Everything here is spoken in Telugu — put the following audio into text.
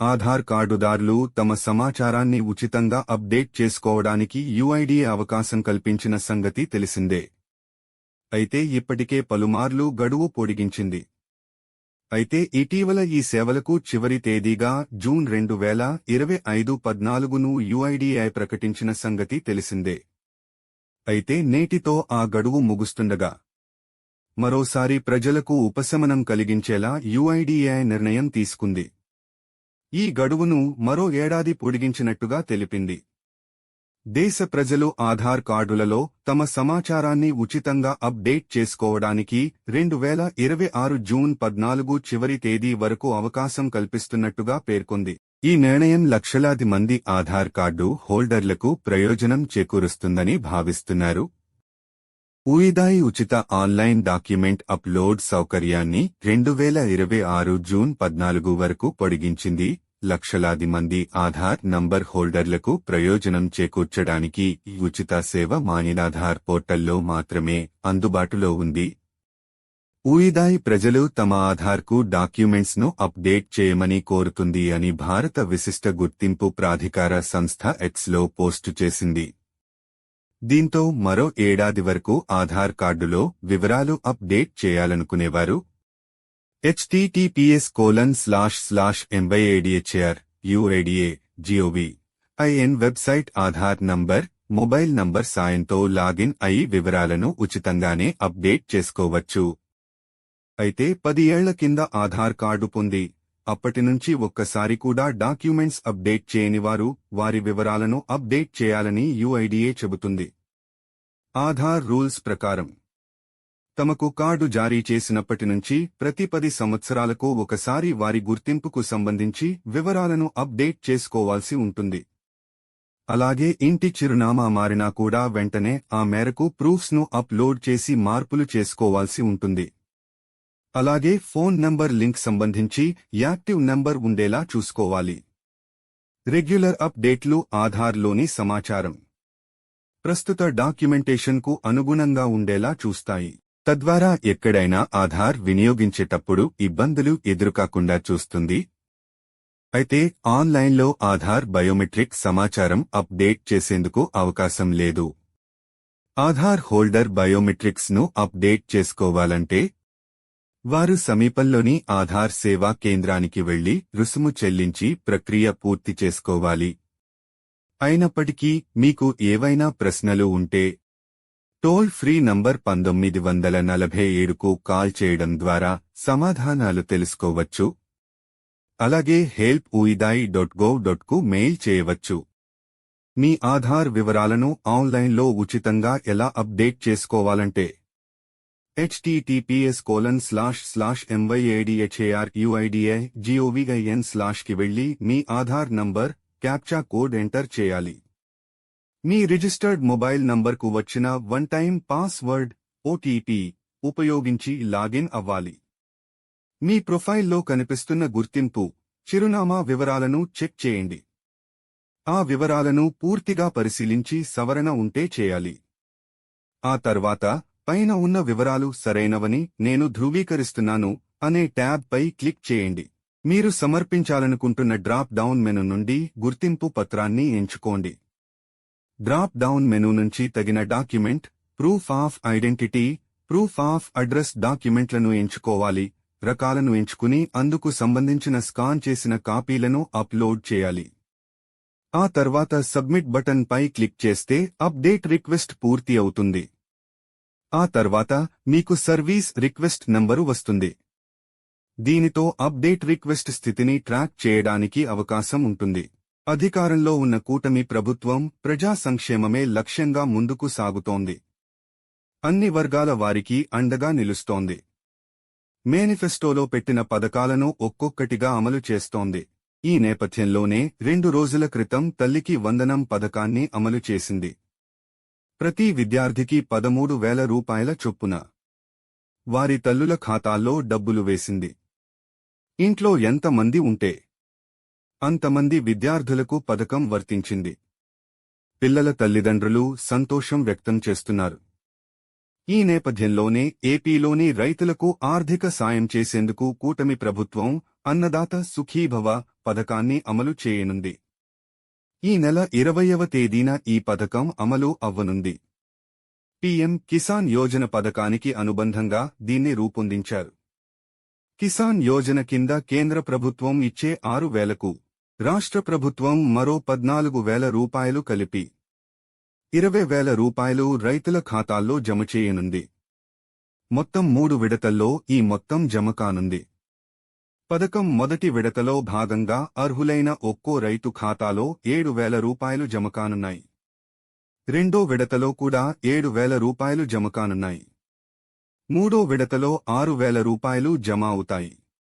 ఆధార్ కార్డుదారులు తమ సమాచారాన్ని ఉచితంగా అప్డేట్ చేసుకోవడానికి యుఐడిఏ అవకాశం కల్పించిన సంగతి తెలిసిందే. అయితే ఇప్పటికే పలుమార్లు గడువు పొడిగించింది. అయితే ఇటీవల ఈ సేవలకు చివరి తేదీగా జూన్ రెండు వేల ఇరవై ఐదు పద్నాలుగును యుఐడిఐ ప్రకటించిన సంగతి తెలిసిందే. అయితే నేటితో ఆ గడువు ముగుస్తుండగా మరోసారి ప్రజలకు ఉపశమనం కలిగించేలా యుఐడిఐ నిర్ణయం తీసుకుంది. ఈ గడువును మరో ఏడాది పొడిగించినట్టుగా తెలిపింది. దేశ ప్రజలు ఆధార్ కార్డులలో తమ సమాచారాన్ని ఉచితంగా అప్డేట్ చేసుకోవడానికి రెండు వేల ఇరవై ఆరు జూన్ పద్నాలుగు చివరి తేదీ వరకు అవకాశం కల్పిస్తున్నట్టుగా పేర్కొంది. ఈ నిర్ణయం లక్షలాది మంది ఆధార్ కార్డు హోల్డర్లకు ప్రయోజనం చేకూరుస్తుందని భావిస్తున్నారు. ఉయిదాయి ఉచిత ఆన్లైన్ డాక్యుమెంట్ అప్లోడ్ సౌకర్యాన్ని రెండు వేల ఇరవై ఆరు జూన్ పద్నాలుగు వరకు పొడిగించింది. లక్షలాది మంది ఆధార్ నంబర్ హోల్డర్లకు ప్రయోజనం చేకూర్చడానికి ఈ ఉచిత సేవ మానినాధార్ పోర్టల్లో మాత్రమే అందుబాటులో ఉంది. ఊయిదాయి ప్రజలు తమ ఆధార్కు డాక్యుమెంట్స్ను అప్డేట్ చేయమని కోరుతుంది అని భారత విశిష్ట గుర్తింపు ప్రాధికార సంస్థ ఎక్స్లో పోస్టు చేసింది. దీంతో మరో ఏడాది వరకు ఆధార్ కార్డులో వివరాలు అప్డేట్ చేయాలనుకునేవారు HTTPS colon slash slash M B A D H R U I D A G O V I N website Aadhaar number mobile number సాయంతో లాగిన్ అయి వివరాలను ఉచితంగానే అప్డేట్ చేసుకోవచ్చు. అయితే పది ఏళ్ళ కింద ఆధార్ కార్డు పొంది అప్పటి నుంచి ఒక్కసారి కూడా డాక్యుమెంట్స్ అప్డేట్ చేయని వారు వారి వివరాలను అప్డేట్ చేయాలని యుఐడిఏ చెబుతుంది. ఆధార్ రూల్స్ ప్రకారం తమకు కార్డు జారీ చేసినప్పటి నుంచి ప్రతి పది సంవత్సరాలకు ఒకసారి వారి గుర్తింపుకు సంబంధించి వివరాలను అప్డేట్ చేసుకోవాల్సి ఉంటుంది. అలాగే ఇంటి చిరునామా మారినా కూడా వెంటనే ఆ మేరకు ప్రూఫ్స్ను అప్లోడ్ చేసి మార్పులు చేసుకోవాల్సి ఉంటుంది. అలాగే ఫోన్ నంబర్ లింక్ సంబంధించి యాక్టివ్ నంబర్ ఉండేలా చూసుకోవాలి. రెగ్యులర్ అప్డేట్లు ఆధార్లోని సమాచారం. ప్రస్తుత డాక్యుమెంటేషన్కు అనుగుణంగా ఉండేలా చూస్తాయి. తద్వారా ఎక్కడైనా ఆధార్ వినియోగించేటప్పుడు ఇబ్బందులు ఎదురుకాకుండా చూస్తుంది. అయితే ఆన్లైన్లో ఆధార్ బయోమెట్రిక్ సమాచారం అప్డేట్ చేసేందుకు అవకాశం లేదు. ఆధార్ హోల్డర్ బయోమెట్రిక్స్ను అప్డేట్ చేసుకోవాలంటే వారు సమీపంలోని ఆధార్ సేవా కేంద్రానికి వెళ్ళి రుసుము చెల్లించి ప్రక్రియ పూర్తి చేసుకోవాలి. అయినప్పటికీ మీకు ఏవైనా ప్రశ్నలు ఉంటే టోల్ ఫ్రీ నంబర్ పంతొమ్మిది వందల నలభై ఏడుకు కాల్ చేయడం ద్వారా సమాధానాలు తెలుసుకోవచ్చు. అలాగే హెల్ప్ ఉయిదాయి డాట్ గోవ్ డాట్కు మెయిల్ చేయవచ్చు. మీ ఆధార్ వివరాలను ఆన్లైన్లో ఉచితంగా ఎలా అప్డేట్ చేసుకోవాలంటే https కోలన్ స్లాష్ స్లాష్ ఎంవైఏడిహెచ్ఏఆర్యుఐడిఏ జిఓవిఐఎన్ స్లాష్కి వెళ్ళి మీ Aadhaar number captcha code enter చేయాలి. మీ రిజిస్టర్డ్ మొబైల్ నంబర్కు వచ్చిన వన్ టైం పాస్వర్డ్ ఓటీపీ ఉపయోగించి లాగిన్ అవ్వాలి. మీ ప్రొఫైల్లో కనిపిస్తున్న గుర్తింపు చిరునామా వివరాలను చెక్ చేయండి. ఆ వివరాలను పూర్తిగా పరిశీలించి సవరణ ఉంటే చేయాలి. ఆ తర్వాత పైన ఉన్న వివరాలు సరైనవని నేను ధృవీకరిస్తున్నాను అనే ట్యాబ్ పై క్లిక్ చేయండి. మీరు సమర్పించాలనుకుంటున్న డ్రాప్ డౌన్ మెను నుండి గుర్తింపు పత్రాన్ని ఎంచుకోండి. డ్రాప్ డౌన్ మెనూ నుంచి తగిన document proof of identity proof of address డాక్యుమెంట్లను ఎంచుకోవాలి రకాలను ఎంచుకుని అందుకు సంబంధించిన స్కాన్ చేసిన కాపీలను అప్లోడ్ చేయాలి. ఆ తర్వాత సబ్మిట్ బటన్ పై క్లిక్ చేస్తే అప్డేట్ రిక్వెస్ట్ పూర్తి అవుతుంది. ఆ తర్వాత మీకు సర్వీస్ రిక్వెస్ట్ నంబరు వస్తుంది. దీనితో అప్డేట్ రిక్వెస్ట్ స్థితిని ట్రాక్ చేయడానికి అవకాశం ఉంటుంది. అధికారంలో ఉన్న కూటమి ప్రభుత్వం ప్రజా సంక్షేమమే లక్ష్యంగా ముందుకు సాగుతోంది. అన్ని వర్గాల వారికి అండగా నిలుస్తోంది. మేనిఫెస్టోలో పెట్టిన పథకాలను ఒక్కొక్కటిగా అమలు చేస్తోంది. ఈ నేపథ్యంలోనే రెండు రోజుల క్రితం తల్లికి వందనం పథకాన్ని అమలు చేసింది. ప్రతి విద్యార్థికి పదమూడు వేల రూపాయల చొప్పున వారి తల్లుల ఖాతాల్లో డబ్బులు వేసింది. ఇంట్లో ఎంతమంది ఉంటే అంతమంది విద్యార్థులకు పథకం వర్తించింది. పిల్లల తల్లిదండ్రులు సంతోషం వ్యక్తం చేస్తున్నారు. ఈ నేపథ్యంలోనే ఏపీలోని రైతులకు ఆర్థిక సాయం చేసేందుకు కూటమి ప్రభుత్వం అన్నదాత సుఖీభవ పథకాన్ని అమలు చేయనుంది. ఈ నెల ఇరవయవ తేదీన ఈ పథకం అమలు అవ్వనుంది. పీఎం కిసాన్ యోజన పథకానికి అనుబంధంగా దీన్ని రూపొందించారు. కిసాన్ యోజన కింద కేంద్ర ప్రభుత్వం ఇచ్చే ఆరు వేలకు రాష్ట్ర ప్రభుత్వం మరో పద్నాలుగు వేల రూపాయలు కలిపి ఇరవై వేల రూపాయలు రైతుల ఖాతాల్లో జమ చేయనుంది. మొత్తం మూడు విడతల్లో ఈ మొత్తం జమ కానుంది. పథకం మొదటి విడతలో భాగంగా అర్హులైన ఒక్కో రైతు ఖాతాలో ఏడు వేల రూపాయలు జమ కానున్నాయి. రెండో విడతలో కూడా ఏడు వేల రూపాయలు జమ కానున్నాయి. మూడో విడతలో ఆరు వేల రూపాయలు జమ అవుతాయి.